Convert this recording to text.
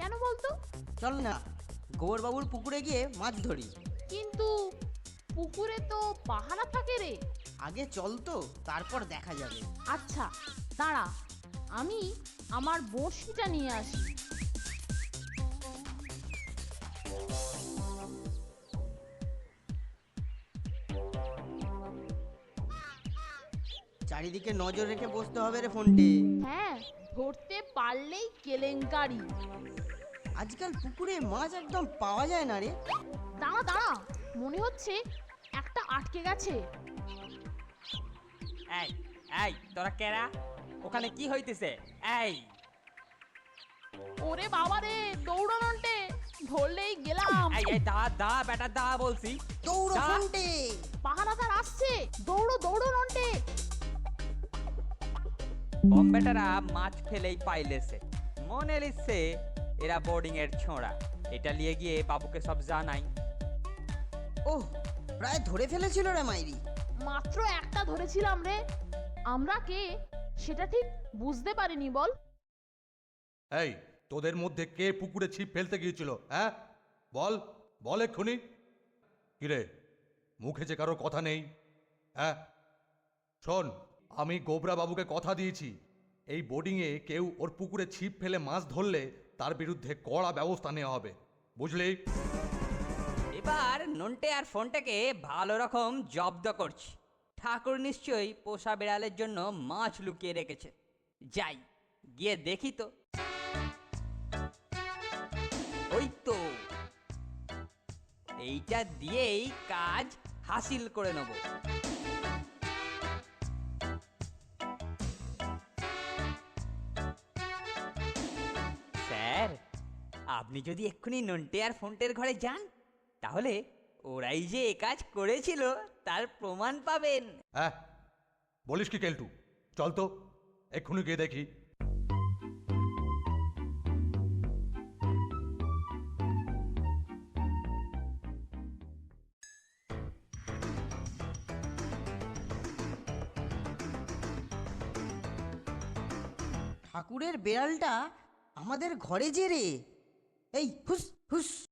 কেন বলতো? চল না গোবরবাবুর পুকুরে গিয়ে মাছ ধরি। কিন্তু পুকুরে তো পাহারা থাকে রে। আগে চল তো তারপর দেখা যাবে। আচ্ছা দাঁড়া আমি আমার বড়শিটা নিয়ে আসি। চারিদিকে নজর রেখে বসতে হবে রে ফোনটে। হ্যাঁ ধরতে পারলেই কেলেঙ্কারি। আজকাল পুকুরে মাছ একদম পাওয়া যায় না রে। দাঁড়া দাঁড়া মনে হচ্ছে একটা আটকে গেছে। এই এই তোরা কেরা? ওখানে কি হইতেছে? এই। ওরে বাবা রে দৌড়ানোটে ধরলেই গেলাম। এই এই দা দা বেটা দা বলছি। দৌড়ো। ফোনটে। পাহারাদার আসছে। দৌড়ো দৌড়ো নন্টে বম্বেটারা মাছ ফেলেই পাইলেছে মনে লিখছে এরা বোর্ডিং এর ছোঁড়া। এটা নিয়ে গিয়ে বাবুকে সব জানাই। ওহ প্রায় ধরে ফেলেছিল রে মাইরি। মাত্র একটা ধরেছিলাম রে। আমরা কে? সেটা ঠিক বুঝতে পারিনি বল। এই তোদের মধ্যে কে পুকুরে ছিপ ফেলতে গিয়েছিল হ্যাঁ? বল বল এক্ষুনি। কিরে মুখে যে কারও কথা নেই হ্যাঁ? শোন আমি গোবরা বাবুকে কথা দিয়েছি। এই বোর্ডিংয়ে কেউ ওর পুকুরে ছিপ ফেলে মাছ ধরলে তার বিরুদ্ধে কড়া ব্যবস্থা নেওয়া হবে। বুঝলি? এবার নন্টে আর ফোনটাকে ভালো রকম জব্দ করছি। ঠাকুর নিশ্চয়ই পোষা বিড়ালের জন্য মাছ লুকিয়ে রেখেছে। যাই, গিয়ে দেখি তো। ওই তো। এইটা দিয়েই কাজ হাসিল করে নেব। আপনি যদি এক্ষুনি নন্টে আর ফোনটের ঘরে যান তাহলে ওরাই যে এ কাজ করেছিল তার প্রমাণ পাবেন। হ্যাঁ বলিস কি কেলটু? চল তো এক্ষুনি গিয়ে দেখি। ঠাকুরের বেড়ালটা আমাদের ঘরে যে রে। Hey hus hus.